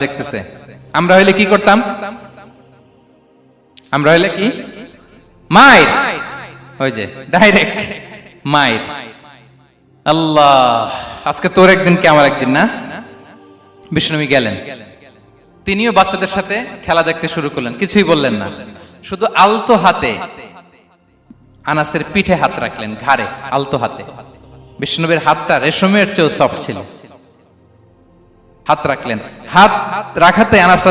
দেখতেছে। আমরা হইলে কি করতাম? আমরা হইলে কি? মায়ের। ওই যে ডাইরেক্ট মায়ের। আল্লাহ, আজকে তোর একদিন কে আমার একদিন না? বিষ্ণুবী গেলেন। তিনিও বাচ্চাদের সাথে খেলা দেখতে শুরু করলেন। কিছুই বললেন না। শুধু আলতো হাতে আনাসের পিঠে হাত রাখলেন, ঘাড়ে, আলতো হাতে। বিষ্ণুবীর হাতটা রেশমের চেয়েও সফট ছিল। হাত রাখলেন। হাত রাখাতে আনাস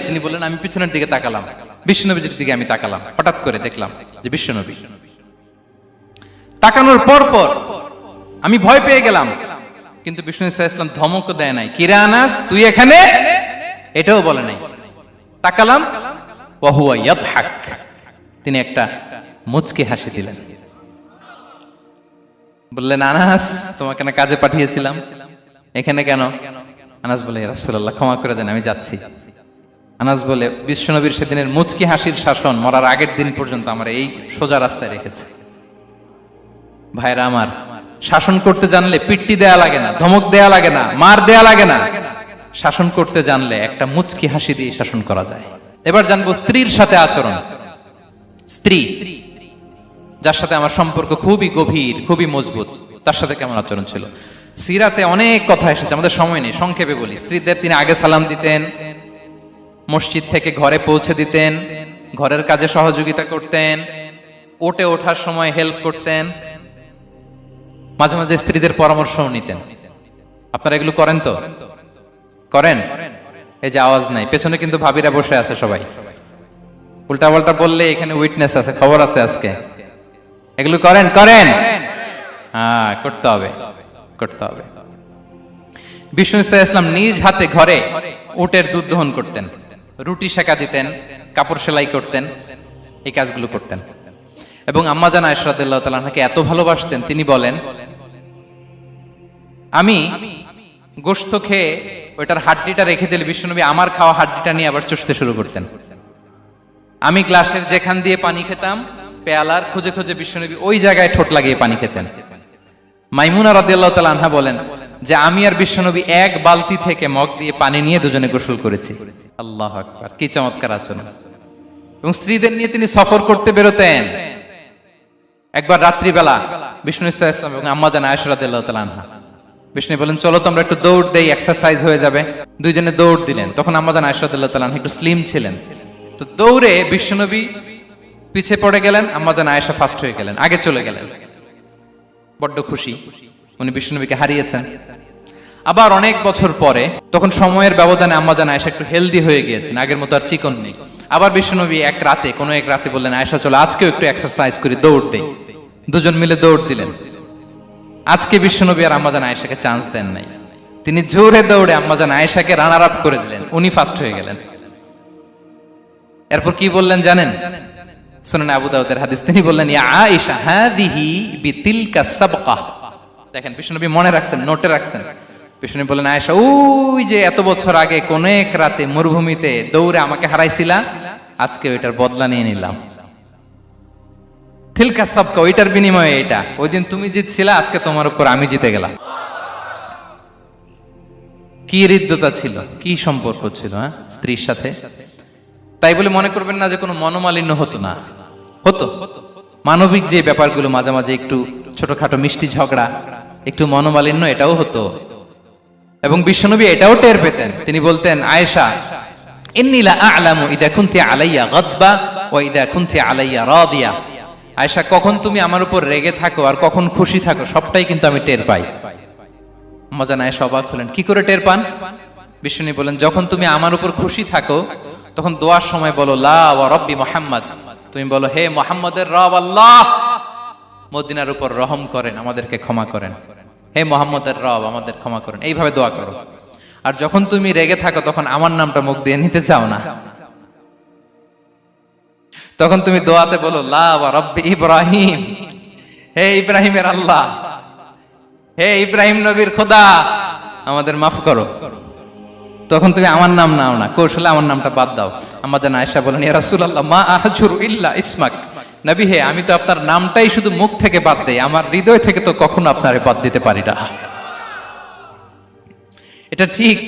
তিনি বললেন, আমি পিছনের দিকে তাকালাম। বিষ্ণুনবীর দিকে আমি তাকালাম। হঠাৎ করে দেখলাম যে বিষ্ণুনবী তাকানোর পর পর আমি ভয় পেয়ে গেলাম। কিন্তু বিষ্ণু ইসলাম ধমক দেয় নাই। কিরা আনাস, তুই এখানে? এটাও বলে নাই। তাকালাম তিনি একটা মুচকি হাসি দিলেন। বললেন আনাস তোমাকে না কাজে পাঠিয়েছিলাম। এখানে কেন? আনাস বলে রাসূলুল্লাহ, ক্ষমা করে দেন, আমি যাচ্ছি। আনাস বলে, বিশ্বনবীর সেদিনের মুচকি হাসির শাসন মরার আগের দিন পর্যন্ত আমার এই সোজা রাস্তায় রেখেছে। ভাইরা আমার, শাসন করতে জানলে পিট্টি দেয়া লাগে না, ধমক দেয়া লাগে না, মার দেয়া লাগে না। শাসন করতে জানলে একটা মুচকি হাসি দিয়ে শাসন করা যায়। এবার জানব স্ত্রীর সাথে আচরণ। স্ত্রী? যার সাথে আমার সম্পর্ক খুবই গভীর, খুবই মজবুত। তার সাথে কেমন আচরণ ছিল? সিরাতে অনেক কথা এসেছে, আমাদের সময় নেই, সংক্ষেপে বলি। স্ত্রীদের তিনি আগে সালাম দিতেন, মসজিদ থেকে ঘরে পৌঁছে দিতেন, ঘরের কাজে সহযোগিতা করতেন ওটে ওঠার সময় হেল্প করতেন, মাঝে মাঝে স্ত্রীদের পরামর্শও নিতেন। আপনারা এগুলো করেন তো? করেন? এই যে আওয়াজ নাই, পেছনে কিন্তু ভাবিরা বসে আছে সবাই। উল্টা পাল্টা বললে এখানে উইটনেস আছে, খবর আছে আজকে। এগুলো করেন করেন। হ্যাঁ করতে হবে করতে হবে। বিষ্ণু ইসা ইসলাম নিজ হাতে ঘরে উটের দুধ দহন করতেন, রুটি সেকা দিতেন, কাপড় সেলাই করতেন, এই কাজগুলো করতেন। এবং আম্মাজান আয়সরাদুল্লাহ তালাহাকে এত ভালোবাসতেন, তিনি বলেন, আমি গোস্ত খেয়ে ওইটার হাড্ডিটা রেখে দিলে বিষ্ণুনবী আমার খাওয়া হাড্ডিটা নিয়ে আবার চষতে শুরু করতেন। আমি গ্লাসের যেখান দিয়ে পানি খেতাম পেয়ালার খুঁজে খুঁজে বিশ্বনবী ওই জায়গায় ঠোঁট লাগিয়ে পানি খেতেন। মাইমুনা রাদিয়াল্লাহ তাআলা আনহা বলেন যে আমি আর বিশ্বনবী এক বালতি থেকে মগ দিয়ে পানি নিয়ে দুজনে গোসল করেছি। আল্লাহ আকবার, কি চমৎকার আচরণ। এবং স্ত্রীদের নিয়ে তিনি সফর করতে বেরোতেন। একবার রাত্রিবেলা বিষ্ণু ইসা ইসলাম এবং আম্মা জান আয়সা রাদিয়াল্লাহু তাআলা আনহা। বিষ্ণু বলেন, চলো তো আমরা একটু দৌড় দেই এক্সারসাইজ হয়ে যাবে। দুইজনে দৌড় দিলেন। তখন আম্মা জান আয়সা রাদিয়াল্লাহু তাআলা আনহা একটু স্লিম ছিলেন। তো দৌড়ে বিশ্বনবী পিছে পড়ে গেলেন আম্মাজান আয়েশা ফার্স্ট হয়ে গেলেন, আগে চলে গেলেন। বড্ড খুশি, উনি বিষ্ণুনবীকে হারিয়েছেন। আবার অনেক বছর পরে, তখন সময়ের ব্যবধানে আম্মাজান আয়েশা একটু হেলদি হয়ে গিয়েছেন, আগের মতো আর চিকন নেই। আবার বিষ্ণুনবী এক রাতে, কোনো এক রাতে বললেন, আয়েশা চলো, আজকেও একটু এক্সারসাইজ করি, দৌড় দেই। দুজন মিলে দৌড় দিলেন। আজকে বিশ্বনবী আর আম্মাজান আয়েশাকে চান্স দেন নাই। তিনি জোরে দৌড়ে আম্মাজান আয়েশাকে রানার আপ করে দিলেন। উনি ফার্স্ট হয়ে গেলেন। এরপর কি বললেন জানেন? শুনেন আবু দাউদের হাদিস, তিনি বললেন, ইয়া আয়েশা, হাদিহি বিতিলকা সাবকা। দেখেন, বিষ্ণুনবী মনে রাখছেন, নোটে রাখছেন। বিষ্ণুনবী বললেন, আয়েশা, ওই যে এত বছর আগে কোন এক রাতে মরুভূমিতে দৌড়ে আমাকে হারাইছিলা, আজকে ওইটার বদলা নিয়ে নিলাম। থিলকা সাবকা, ওইটার বিনিময়ে এটা। ওই দিন তুমি জিতছিলা, আজকে তোমার উপর আমি জিতে গেলাম। কি হৃদ্যতা ছিল, কি সম্পর্ক ছিল হ্যাঁ স্ত্রীর সাথে? তাই বলে মনে করবেন না যে কোনো মনোমালিন্য হতো না। হতো। মানবিক যে ব্যাপারগুলো মাঝে মাঝে একটু ছোটখাটো মিষ্টি ঝগড়া, একটু মনোমালিন্য, এটাও হতো। এবং বিশ্বনবী এটাও টের পেতেন। তিনি বলতেন, আয়েশা ইন্নিলা আলামু ইদা কুনতি আলাইয়া গদবা ও ইদা কুনতি আলাইয়া রাদিয়া। আয়েশা, কখন তুমি আমার উপর রেগে থাকো আর কখন খুশি থাকো, সবটাই কিন্তু আমি টের পাই। মজা নাই অবাক হলেন, কি করে টের পান? বিষ্ণু বলেন যখন তুমি আমার উপর খুশি থাকো, তখন দোয়ার সময় বলো, লা ওয়া রব্বি মোহাম্মদ। তুমি বলো, হে মোহাম্মদের রব আল্লাহ, মদিনার উপর রহম করেন, আমাদেরকে ক্ষমা করেন। হে মোহাম্মদের রব, আমাদের ক্ষমা করেন। এইভাবে দোয়া করো। আর যখন তুমি রেগে থাকো, তখন আমার নামটা মুখ দিয়ে নিতে চাও না। তখন তুমি দোয়াতে বলো ইব্রাহিম, হে ইব্রাহিমের আল্লাহ, হে ইব্রাহিম নবীর খোদা, আমাদের মাফ করো। তখন তুমি আমার নাম নাও না। কৌশলে আমার নামটা বাদ দাও। আমাদের আয়েশা বলেন, ইয়া মা আহজুরু ইল্লা ইসমাক। নবী হে, আমি তো আপনার নামটাই শুধু মুখ থেকে বাদ দেই। আমার হৃদয় থেকে তো কখনো আপনারে বাদ দিতে পারি না। এটা ঠিক,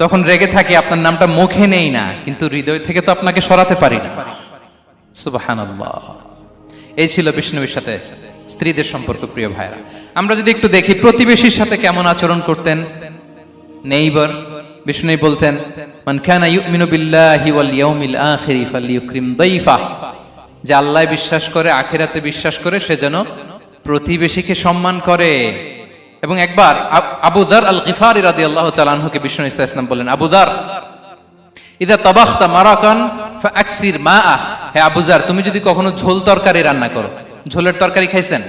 তখন রেগে থাকে, আপনার নামটা মুখে নেই না, কিন্তু হৃদয় থেকে তো আপনাকে সরাতে পারি না। সুবাহান এই ছিল বিষ্ণুবীর সাথে স্ত্রীদের সম্পর্ক, প্রিয় ভাইরা আমরা যদি একটু দেখি, প্রতিবেশীর সাথে কেমন আচরণ করতেন? নেইবার বিষ্ণু বলতেন, মান কানা ইউমিনু বিল্লাহি ওয়াল ইয়াউমিল আখিরি ফালইউকরিম দাইফা। যে আল্লাহ বিশ্বাস করে, আখিরাতে বিশ্বাস করে, সে যেন প্রতিবেশীকে সম্মান করে। এবং একবার আব- আবু দার আল গিফারি রাদিয়াল্লাহু তাআলা আনহুকে বিষ্ণু ইসা ইসলাম বললেন, আবু দার ইদা তাবাখতা মারাকান ফাকসির মাআ। হে আবুজার তুমি যদি কখনো ঝোল তরকারি রান্না করো, ঝোলের তরকারি খাইছেন?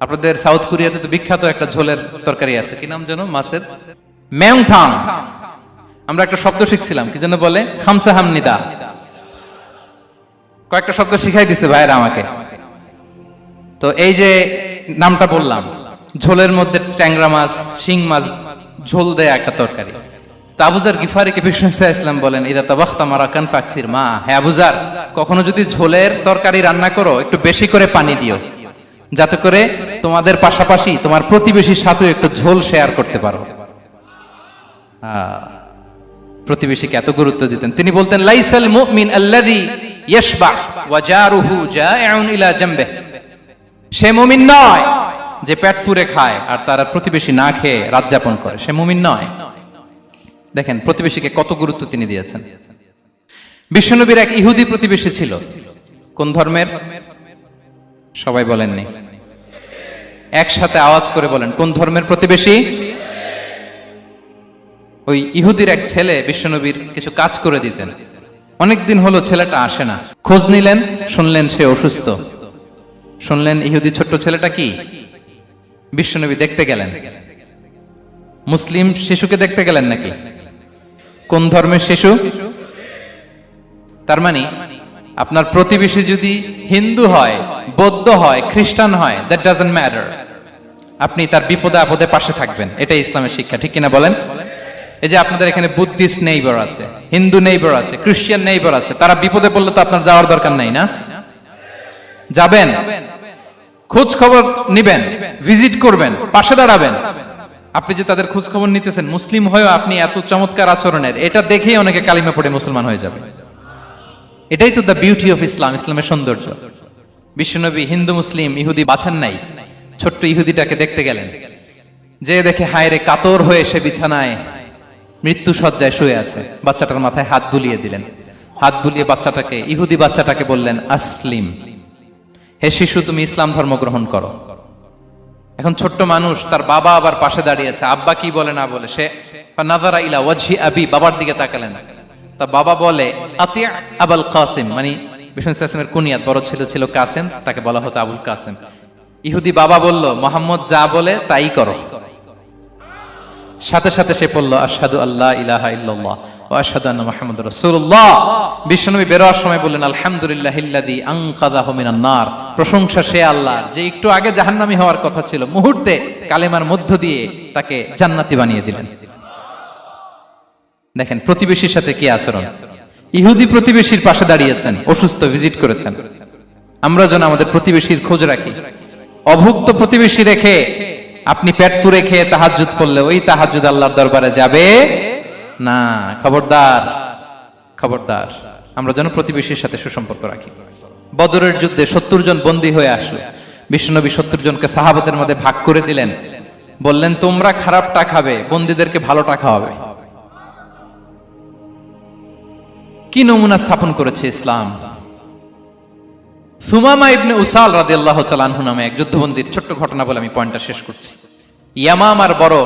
আপনাদের সাউথ কোরিয়াতে তো বিখ্যাত একটা ঝোলের তরকারি আছে। কি নাম যেন? মাছের? ম্যাংথাং। আমরা একটা শব্দ শিখছিলাম, কি যেন বলে? খামসা হামনিদা। কয়েকটা শব্দ শিখাই দিছে ভাইরা আমাকে। তো এই যে নামটা বললাম, ঝোলের মধ্যে ট্যাংরা মাছ, শিং মাছ, ঝোল দেয়া একটা তরকারি। তো আবুজার বিষ্ণু ইসা ইসলাম বলেন, ইদা তাবাখতা মারাকান ফাকফির মা। হ্যাঁ আবুজার, কখনো যদি ঝোলের তরকারি রান্না করো, একটু বেশি করে পানি দিও। যাতে করে তোমাদের পাশাপাশি তোমার প্রতিবেশীর সাথে একটু ঝোল শেয়ার করতে পারো। প্রতিবেশীকে এত গুরুত্ব দিতেন। তিনি বলতেন, লাইসাল মুমিন আল্লাযী ইয়াশবা ওয়া জারুহু জাইউন ইলা জামবিহি। সে মুমিন নয় যে পেট পুরে খায় আর তারা প্রতিবেশী না খেয়ে রাত যাপন করে। সে মুমিন নয়। দেখেন, প্রতিবেশীকে কত গুরুত্ব তিনি দিয়েছেন। বিশ্বনবীর এক ইহুদি প্রতিবেশী ছিল। কোন ধর্মের? সবাই বলেননি। একসাথে আওয়াজ করে বলেন, কোন ধর্মের প্রতিবেশী? ওই ইহুদির এক ছেলে বিশ্বনবীর কিছু কাজ করে দিতেন। অনেকদিন হলো ছেলেটা আসে না। খোঁজ নিলেন, শুনলেন সে অসুস্থ। শুনলেন ইহুদি ছোট্ট ছেলেটা কি? বিশ্বনবী দেখতে গেলেন। মুসলিম শিশুকে দেখতে গেলেন নাকি? কোন ধর্মের শিশু? তার মানে আপনার প্রতিবেশী যদি হিন্দু হয়, বৌদ্ধ হয়, খ্রিস্টান হয় দ্যাট ডাজন্ট ম্যাটার আপনি তার বিপদে আপদে পাশে থাকবেন। এটাই ইসলামের শিক্ষা, ঠিক কিনা বলেন? এই যে আপনাদের এখানে বুদ্ধিস্ট নেইবার আছে, হিন্দু নেইবার আছে, খ্রিস্টান নেইবার আছে, তারা বিপদে পড়লে তো আপনার যাওয়ার দরকার নাই না? যাবেন খোঁজ খবর নিবেন, ভিজিট করবেন, পাশে দাঁড়াবেন। আপনি যে তাদের খোঁজ খবর নিতেছেন, মুসলিম হয়েও আপনি এত চমৎকার আচরণের, এটা দেখেই অনেকে কালিমা পড়ে মুসলমান হয়ে যাবে। এটাই তো দ্য বিউটি অফ ইসলাম ইসলামের সৌন্দর্য। বিশ্বনবী হিন্দু, মুসলিম, ইহুদি বাছান নাই, ছোট্ট ইহুদিটাকে দেখতে গেলেন। যে দেখে হায়রে কাতর হয়ে সে বিছানায় মৃত্যু সজ্জায় শুয়ে আছে। বাচ্চাটার মাথায় হাত বুলিয়ে দিলেন। হাত বুলিয়ে বাচ্চাটাকে, ইহুদি বাচ্চাটাকে বললেন, আসলিম। হে শিশু, তুমি ইসলাম ধর্ম গ্রহণ করো। এখন ছোট্ট মানুষ, তার বাবা আবার পাশে দাঁড়িয়ে আছে। আব্বা কি বলে না বলে, সে নাজারা ইলা ওয়াজহি আবি বাবার দিকে তাকালেন। তা বাবা বলে আতিয়া আবুল কাসিম মানে বিষ্ণু ইসলামের কুনিয়াত, বড় ছিল ছিল কাসেম, তাকে বলা হতো আবুল কাসেম। ইহুদি বাবা বলল, মোহাম্মদ যা বলে তাই করো। সাথে সাথে সে পড়ল, আশহাদু আল্লাহ ইলাহা ইল্লাল্লাহ ও আশহাদু আন্না মুহাম্মাদুর রাসূলুল্লাহ। বিশ্বনবী বেরোয়ার সময় বললেন, আলহামদুলিল্লাহ ইল্লাযী আনকাযাহু মিনান নার। প্রশংসা সে আল্লাহ, যে একটু আগে জাহান্নামী হওয়ার কথা ছিল, মুহূর্তে কালেমার মধ্য দিয়ে তাকে জান্নাতি বানিয়ে দিলেন। দেখেন, প্রতিবেশীর সাথে কি আচরণ? ইহুদি প্রতিবেশীর পাশে দাঁড়িয়েছেন, অসুস্থ, ভিজিট করেছেন। আমরা যেন আমাদের প্রতিবেশীর খোঁজ রাখি। অভুক্ত প্রতিবেশী রেখে আপনি পেট পুরে খেয়ে তাহাজুদ করলে ওই তাহাজুদ আল্লাহর দরবারে যাবে না। খবরদার খবরদার। আমরা যেন প্রতিবেশীর সাথে সুসম্পর্ক রাখি। বদরের যুদ্ধে সত্তর জন বন্দী হয়ে আসলো। বিষ্ণুনবী সত্তর জনকে সাহাবতের মধ্যে ভাগ করে দিলেন। বললেন, তোমরা খারাপটা খাবে, বন্দীদেরকে ভালোটা খাওয়াবে। কি নমুনা স্থাপন করেছে ইসলাম? সুমামা ইবনে উসাল রাদিয়াল্লাহু আল্লাহ আনহু নামে এক যুদ্ধবন্দীর ছোট্ট ঘটনা বলে আমি পয়েন্টটা শেষ করছি। ইয়ামামার বড়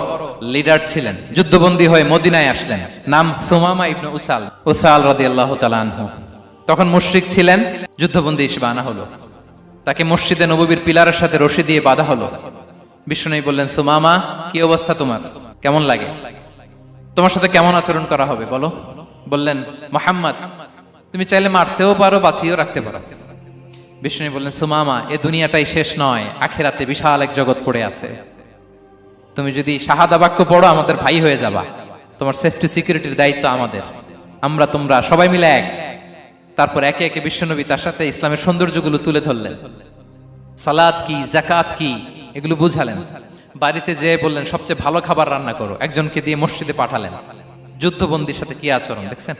লিডার ছিলেন, যুদ্ধবন্দী হয়ে মদিনায় আসলেন, নাম সুমামা ইবনে উসাল উসাল রাদিয়াল্লাহু তাআলা আনহু। তখন মুশরিক ছিলেন, যুদ্ধবন্দী হিসেবে আনা হলো। তাকে মসজিদে নববীর পিলারের সাথে রশি দিয়ে বাঁধা হলো। বিষ্ণু বললেন, সুমামা, কি অবস্থা তোমার? কেমন লাগে? তোমার সাথে কেমন আচরণ করা হবে বলো? বললেন, মোহাম্মদ, তুমি চাইলে মারতেও পারো, বাঁচিয়েও রাখতে পারো। বিষ্ণু বললেন, সুমামা, এ দুনিয়াটাই শেষ নয়, আখেরাতে বিশাল এক জগৎ পড়ে আছে। তুমি যদি শাহাদা বাক্য পড়ো, আমাদের ভাই হয়ে যাবা। তোমার সেফটি সিকিউরিটির দায়িত্ব আমাদের। আমরা, তোমরা সবাই মিলে এক। তারপর একে একে বিশ্বনবী তার সাথে ইসলামের সৌন্দর্যগুলো তুলে ধরলেন। সালাদ কি জাকাত কি, এগুলো বুঝালেন। বাড়িতে যেয়ে বললেন, সবচেয়ে ভালো খাবার রান্না করো। একজনকে দিয়ে মসজিদে পাঠালেন। যুদ্ধবন্দির সাথে কি আচরণ, দেখছেন?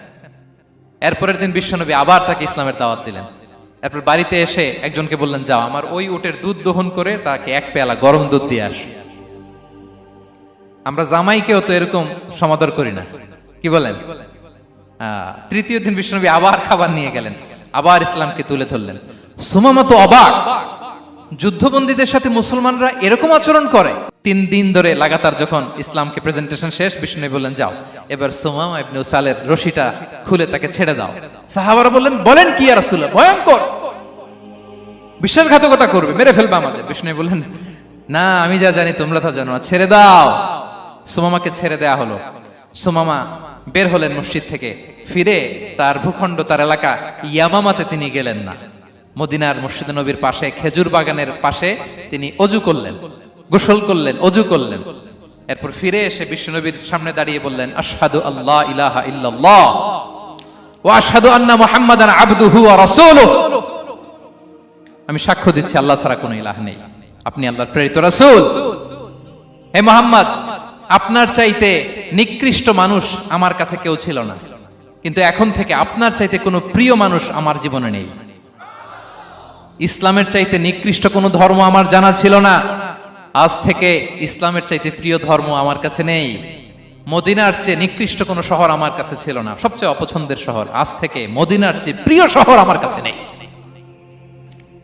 এরপরের দিন বিশ্বনবী আবার তাকে ইসলামের দাওয়াত দিলেন। এরপর বাড়িতে এসে একজনকে বললেন, যাও, আমার ওই উটের দুধ দহন করে তাকে এক পেয়ালা গরম দুধ দিয়ে আস। আমরা জামাইকেও তো এরকম সমাদর করি না। কি বলেন? তৃতীয় দিন বিশ্বনবী আবার খাবার নিয়ে গেলেন, আবার ইসলামকে তুলে ধরলেন। সুমামা তো অবাক, যুদ্ধবন্দীদের সাথে মুসলমানরা এরকম আচরণ করে। তিন দিন ধরে লাগাতার যখন ইসলামকে প্রেজেন্টেশন শেষ বিষ্ণু বললেন, যাও। এবার সুমামা উসালের রশিটা খুলে তাকে ছেড়ে দাও। সাহাবারা বললেন, বলেন কি আর রাসূলুল্লাহ? ভয়ঙ্কর। বিশ্বাসঘাতকতা করবে, মেরে ফেলবে আমাদের। বিষ্ণু বললেন, না, আমি যা জানি তোমরা তা জানো না। ছেড়ে দাও। সুমামাকে ছেড়ে দেয়া হলো। সুমামা বের হলেন মসজিদ থেকে, ফিরে তার ভূখণ্ড, তার এলাকা ইয়ামামাতে তিনি গেলেন না। মদিনার মসজিদ নবীর পাশে, খেজুর বাগানের পাশে তিনি অজু করলেন। গোসল করলেন, অজু করলেন। এরপর ফিরে এসে বিশ্বনবীর সামনে দাঁড়িয়ে বললেন, আশহাদু আল্লাহ ইলাহা ইল্লাল্লাহ ওয়া আশহাদু আন্না ওয়া আমি সাক্ষ্য দিচ্ছি, আল্লাহ ছাড়া কোনো ইলাহ নেই। আপনি আল্লাহর প্রেরিত রাসূল। হে মোহাম্মদ, আপনার চাইতে নিকৃষ্ট মানুষ আমার কাছে কেউ ছিল না। কিন্তু এখন থেকে আপনার চাইতে কোনো প্রিয় মানুষ আমার জীবনে নেই। ইসলামের চাইতে নিকৃষ্ট কোনো ধর্ম আমার জানা ছিল না। আজ থেকে ইসলামের চাইতে প্রিয় ধর্ম আমার কাছে নেই। মদিনার চেয়ে নিকৃষ্ট কোনো শহর আমার কাছে ছিল না। সবচেয়ে অপছন্দের শহর আজ থেকে মদিনার চেয়ে প্রিয় শহর আমার কাছে নেই।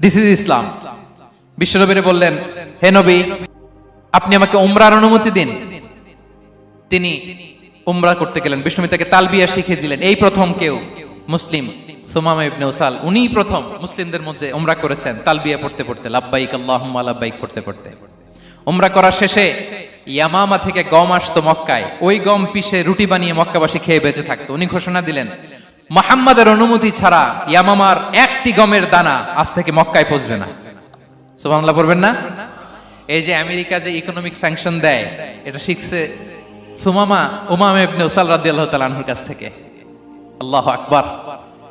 দিস ইজ ইসলাম বিশ্বনবীরে বললেন, হে নবী, আপনি আমাকে উমরার অনুমতি দিন। তিনি উমরা করতে গেলেন। বিষ্ণু তাকে তালবিয়া শিখিয়ে দিলেন, এই প্রথম কেউ মুসলিম। সুমামা ইবনে উসাল, উনিই প্রথম মুসলিমদের মধ্যে উমরা করেছেন। তালবিয়া পড়তে পড়তে, লাব্বাইক আল্লাহুম্মা, লাব্বাইক পড়তে পড়তে। উমরা করা শেষে ইয়ামামা থেকে গম আসতো মক্কায়। ওই গম পিষে রুটি বানিয়ে মক্কাবাসী খেয়ে বেঁচে থাকতো। উনি ঘোষণা দিলেন, মোহাম্মদের অনুমতি ছাড়া ইয়ামামার একটি গমের দানা আজ থেকে মক্কায় পৌঁছবে না। সুবহানাল্লাহ, পড়বেন না? এই যে আমেরিকা যে ইকোনমিক স্যাংশন দেয়, এটা শিখছে সুমামা উমাম ইবনে কাছ থেকে। আল্লাহু আকবার।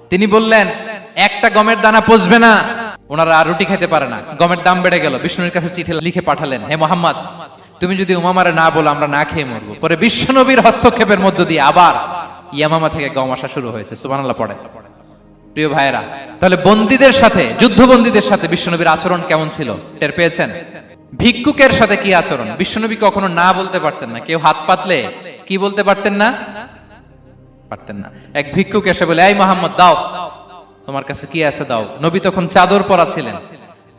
তিনি বললেন, একটা গমের দানা পচবে না ওনারা আর রুটি খেতে পারে না। গমের দাম বেড়ে গেল। বিষ্ণুর কাছে চিঠি লিখে পাঠালেন, হে মোহাম্মদ, তুমি যদি উমামারে না বলো, আমরা না খেয়ে মরবো। পরে বিশ্বনবীর হস্তক্ষেপের মধ্য দিয়ে আবার ইয়ামামা থেকে গম আসা শুরু হয়েছে। সুবহানাল্লাহ পড়ে প্রিয় ভাইরা তাহলে বন্দীদের সাথে, যুদ্ধবন্দীদের সাথে বিশ্বনবীর আচরণ কেমন ছিল? টের পেয়েছেন? ভিক্ষুকের সাথে কি আচরণ? বিশ্বনবী কখনো না বলতে পারতেন না। কেউ হাত পাতলে কি বলতে পারতেন না? পারতেন না। এক ভিক্ষুক এসে বলে, এই মোহাম্মদ, দাও। তোমার কাছে কি আছে দাও? নবী তখন চাদর পরা ছিলেন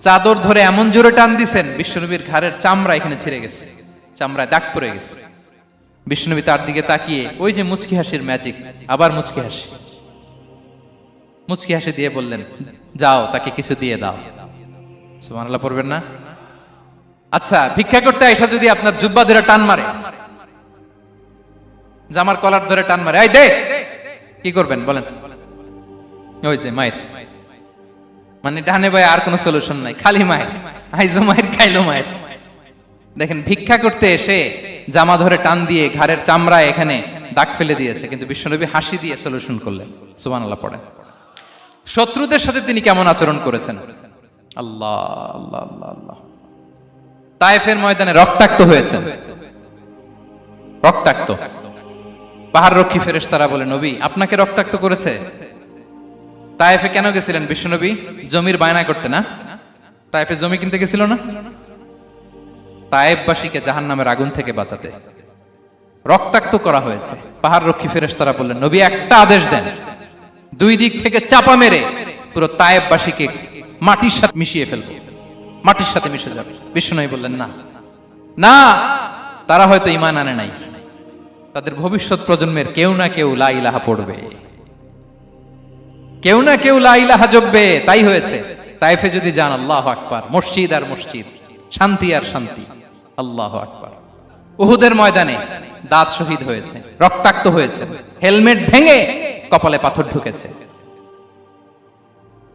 চাদর ধরে এমন জোরে টান দিছেন, বিশ্বনবীর ঘাড়ের চামড়া এখানে ছিঁড়ে গেছে, চামড়ায় দাগ পড়ে গেছে। বিশ্বনবী তার দিকে তাকিয়ে, ওই যে মুচকি হাসির ম্যাজিক আবার মুচকি হাসি। মুচকি হাসি দিয়ে বললেন, যাও, তাকে কিছু দিয়ে দাও। সুবহানাল্লাহ, পড়বেন না? আচ্ছা ভিক্ষা করতে আইসা যদি আপনার জুব্বা ধরে টান মারে, জামার কলার ধরে টান মারে, এই দে! কি করবেন, বলেন। ওই যে মায়ের। মানে ডানে ভাই আর কোনো সলিউশন নাই, খালি মায়ের। আইজো মায়ের, খাইলো মায়ের। দেখেন, ভিক্ষা করতে এসে জামা ধরে টান দিয়ে চামড়ায় এখানে দাগ ফেলে দিয়েছে, কিন্তু বিশ্বনবী হাসি দিয়ে সলিউশন করলেন। আল্লাহ পড়ে শত্রুদের সাথে তিনি কেমন আচরণ করেছেন? আল্লাহ আল্লাহ আল্লাহ আল্লাহ। ময়দানে রক্তাক্ত হয়েছে রক্তাক্ত। পাহাড় রক্ষী ফেরেশতারা বলে, নবী, আপনাকে রক্তাক্ত করেছে? তায়েফে কেন গেছিলেন বিশ্বনবী? জমির বায়না করতে না? তায়েফে জমি কিনতে গেছিল না? তায়েববাসীকে জাহান নামের আগুন থেকে বাঁচাতে। রক্তাক্ত করা হয়েছে। পাহাড় রক্ষী ফেরেশতারা বললেন, নবী, একটা আদেশ দেন। দুই দিক থেকে চাপা মেরে পুরো তায়েববাসীকে মাটির সাথে মিশিয়ে ফেলব। মাটির সাথে মিশে যাবে। বিষ্ণু বললেন, না। না, তারা হয়তো ইমান আনে নাই। তাদের ভবিষ্যৎ প্রজন্মের কেউ না কেউ লা ইলাহা পড়বে। কেউ না কেউ লা ইলাহা জপবে, তাই হয়েছে। তাইফে যদি যান, আল্লাহ আকবার। মসজিদ আর মসজিদ, শান্তি আর শান্তি, আল্লাহ আকবার। উহুদের ময়দানে দাঁত শহীদ হয়েছে, রক্তাক্ত হয়েছে, হেলমেট ভেঙে কপালে পাথর ঢুকেছে।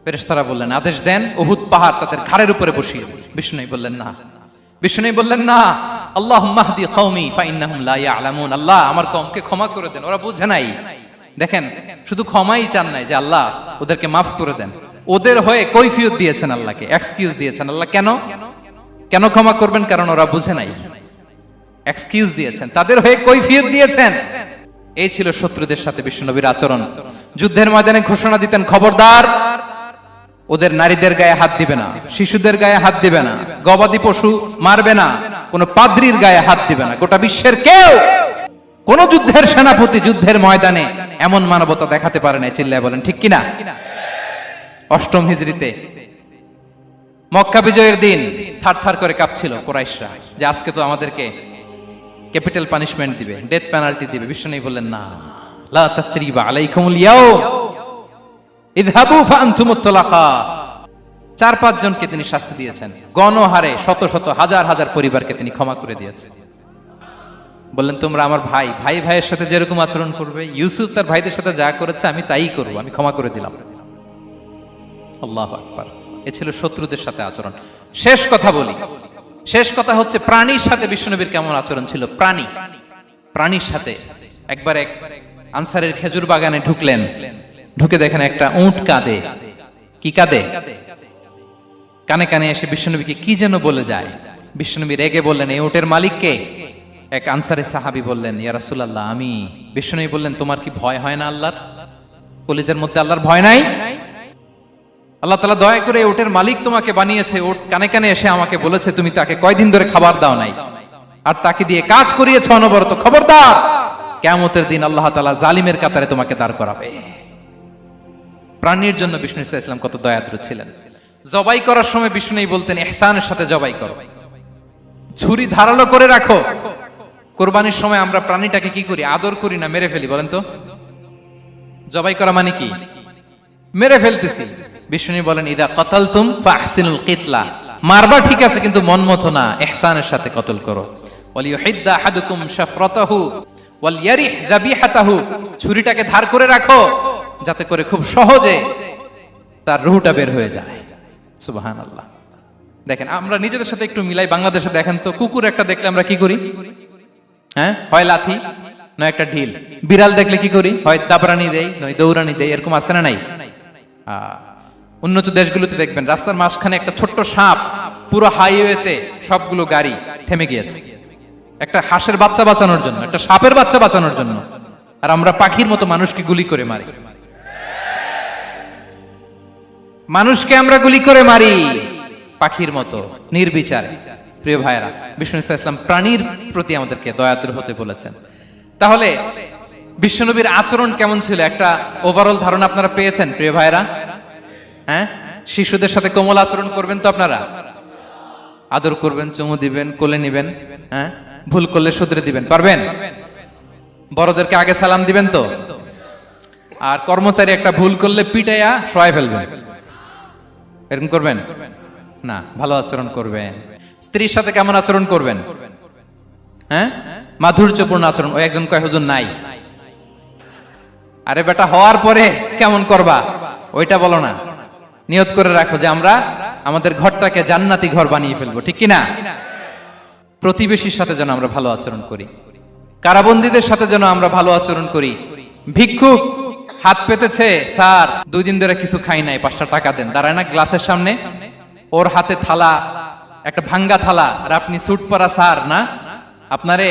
ফেরেশতারা বললেন, আদেশ দেন, উহুদ পাহাড় তাদের ঘাড়ের উপরে বসিয়ে। বিষ্ণুই বললেন, না। বিষ্ণুই বললেন, না। আল্লাহ মাহদি কওমি, ফাইন্নাহুম লা ইয়ালামুন। আল্লাহ আমার কওমকে ক্ষমা করে দেন, ওরা বুঝে নাই। দেখেন, শুধু ক্ষমাই চান নাই যে আল্লাহ ওদেরকে মাফ করে দেন। ওদের হয়ে কৈফিয়ত দিয়েছেন আল্লাহকে এক্সকিউজ দিয়েছেন। আল্লাহ কেন? কেন ক্ষমা করবেন? কারণ ওরা বুঝে নাই। এক্সকিউজ দিয়েছেন। তাদের হয়ে কৈফিয়ত দিয়েছেন। এই ছিল শত্রুদের সাথে বিশ্বনবীর আচরণ। যুদ্ধের ময়দানে ঘোষণা দিতেন, খবরদার, ওদের নারীদের গায়ে হাত দিবে না, শিশুদের গায়ে হাত দিবে না, গবাদি পশু মারবে না, কোন পাদ্রির গায়ে হাত দিবে না। গোটা বিশ্বের কেউ কোন যুদ্ধের সেনাপতি যুদ্ধের ময়দানে এমন মানবতা দেখাতে পারে না চিল্লায় বলেন, ঠিক কিনা? অষ্টম হিজড়িতে মক্কা বিজয়ের দিন থার থার করে কাঁপছিল কোরাইশরা, যে আজকে তো আমাদেরকে ক্যাপিটাল পানিশমেন্ট দিবে, ডেথ পেনাল্টি দিবে। বিষ্ণু বললেন, না, লা তাসরিবা আলাইকুমুল তিনি শাস্তি দিয়েছেন। গণহারে শত শত, হাজার হাজার পরিবারকে তিনি ক্ষমা করে দিয়েছেন। বললেন, তোমরা আমার ভাই। ভাই ভাইয়ের সাথে যেরকম আচরণ করবে, ইউসুফ তার ভাইদের সাথে যা করেছে আমি তাই করব, আমি ক্ষমা করে দিলাম। আল্লাহ আকবার। এ ছিল শত্রুদের সাথে আচরণ। শেষ কথা বলি। শেষ কথা হচ্ছে, প্রাণীর সাথে বিষ্ণুনবীর কেমন আচরণ ছিল? প্রাণী। প্রাণীর সাথে। একবার এক আনসারের খেজুর বাগানে ঢুকলেন। ঢুকে দেখেন একটা উট কাঁদে। কি কাঁদে? কানে কানে এসে বিষ্ণুনবীকে কি যেন বলে যায়। বিষ্ণুনবী রেগে বললেন, এই উটের মালিককে এক আনসারে সাহাবি বললেন, ইয়া রাসূলুল্লাহ, আমি বিষ্ণুনবী বললেন, তোমার কি ভয় হয় না আল্লাহর? কলিজার মধ্যে আল্লাহর ভয় নাই? আল্লাহ তালা দয়া করে ওটের মালিক তোমাকে বানিয়েছে, ওট কানে কানে এসে আমাকে বলেছে, তুমি তাকে কয়দিন ধরে খাবার দাও নাই। আর তাকে দিয়ে কাজ করিয়েছে অনবরত, খবরদার। কেমতের দিন আল্লাহ তালা জালিমের কাতারে তোমাকে দাঁড় করাবে। প্রাণীর জন্য বিষ্ণু ইসা ইসলাম কত দয়াদ্র ছিলেন। জবাই করার সময় বিষ্ণু বলতেন এহসানের সাথে জবাই করো। ছুরি ধারালো করে রাখো কোরবানির সময় আমরা প্রাণীটাকে কি করি? আদর করি না, মেরে ফেলি, বলেন তো? জবাই করা মানে কি? মেরে ফেলতেছি। বিষ্ণু বলেন, ইদা কতালতুম ফাহসিনুল কিতলা। মারবা ঠিক আছে, কিন্তু মন মতো না ইহসানের সাথে কতল করো। আহাদুকুম শাফরাতাহু যাবিহাতাহু। ছুরিটাকে ধার করে রাখো, যাতে করে খুব সহজে তার রুহটা বের হয়ে যায়। সুবহানাল্লাহ। দেখেন, আমরা নিজেদের সাথে একটু মিলাই বাংলাদেশে দেখেন তো, কুকুর একটা দেখলে আমরা কি করি? হ্যাঁ? হয় লাথি, নয় একটা ঢিল। বিড়াল দেখলে কি করি? হয় দাবরানি দেয় নয় দৌড়ানি দেয় এরকম আছে না নাই? উন্নত দেশগুলোতে দেখবেন, রাস্তার মাঝখানে একটা ছোট্ট সাপ, পুরো হাইওয়েতে সবগুলো গাড়ি থেমে গিয়েছে। একটা হাঁসের বাচ্চা বাঁচানোর জন্য, একটা সাপের বাচ্চা বাঁচানোর জন্য। আর আমরা পাখির মতো মানুষকে গুলি করে মারি। মানুষকে আমরা গুলি করে মারি, পাখির মতো, নির্বিচারে। প্রিয় ভাইরা বিষ্ণু ইসলাম প্রাণীর প্রতি আমাদেরকে দয়াদ্র হতে বলেছেন। তাহলে, বিশ্বনবীর আচরণ কেমন ছিল? একটা ওভারঅল ধারণা আপনারা পেয়েছেন, প্রিয় ভাইরা হ্যাঁ? শিশুদের সাথে কোমল আচরণ করবেন তো আপনারা? আদর করবেন, চুমু দিবেন, কোলে নিবেন হ্যাঁ? ভুল করলে শুধরে দিবেন, পারবেন? বড়দেরকে আগে সালাম দিবেন তো? আর কর্মচারী একটা ভুল করলে পিটাইয়া সহায় ফেলবেন। এরকম করবেন? না, ভালো আচরণ করবেন। স্ত্রীর সাথে কেমন আচরণ করবেন? হ্যাঁ? মাধুর্যপূর্ণ আচরণ। ওই একজন কয়, হুজুর, নাই। আরে বেটা, হওয়ার পরে কেমন করবা? ওইটা বলো না। নিয়ত করে রাখো যে আমরা আমাদের ঘরটাকে জান্নাতি ঘর বানিয়ে ফেলব, ঠিক কিনা? প্রতিবেশীর সাথে যেন আমরা ভালো আচরণ করি। কারাবন্দীদের সাথে যেন আমরা ভালো আচরণ করি। ভিক্ষুক, হাত পেতেছে, স্যার, দুই দিন ধরে কিছু খাই নাই, পাঁচটা টাকা দেন। দাঁড়ায় না, গ্লাসের সামনে। ওর হাতে থালা একটা ভাঙ্গা থালা, আর আপনি স্যুট পরা স্যার, না? আপনারে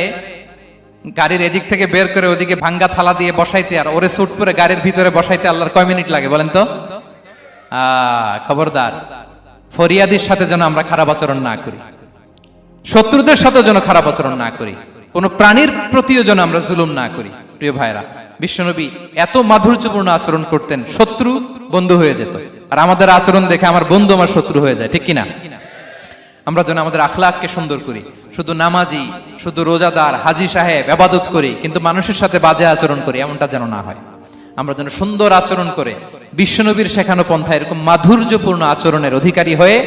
গাড়ির এদিক থেকে বের করে ওদিকে ভাঙ্গা থালা দিয়ে বসাইতে আর ওরে স্যুট পরে গাড়ির ভিতরে বসাইতে আল্লাহর কয় মিনিট লাগে বলেন তো? খবরদার, ফরিয়াদির সাথে যেন আমরা খারাপ আচরণ না করি। শত্রুদের সাথে যেন খারাপ আচরণ না করি। কোনো প্রাণীর প্রতিও যেন আমরা জুলুম না করি। প্রিয় ভাইরা বিশ্বনবী এত মাধুর্যপূর্ণ আচরণ করতেন, শত্রু বন্ধু হয়ে যেত। আর আমাদের আচরণ দেখে আমার বন্ধু আমার শত্রু হয়ে যায়, ঠিক কিনা? আমরা যেন আমাদের আখলাককে সুন্দর করি। শুধু নামাজি, শুধু রোজাদার, হাজি সাহেব আবাদত করি, কিন্তু মানুষের সাথে বাজে আচরণ করি, এমনটা যেন না হয়। আমরা যেন সুন্দর আচরণ করে, বিশ্বনবীর শেখানো পন্থা এরকম মাধুর্যপূর্ণ আচরণের অধিকারী হয়ে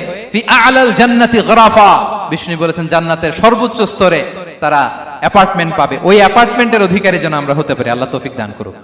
আলাল জান্নাতি গরাফা, বিষ্ণু বলেছেন জান্নাতের সর্বোচ্চ স্তরে তারা অ্যাপার্টমেন্ট পাবে। ওই অ্যাপার্টমেন্টের অধিকারী যেন আমরা হতে পারি। আল্লাহ তৌফিক দান করুক।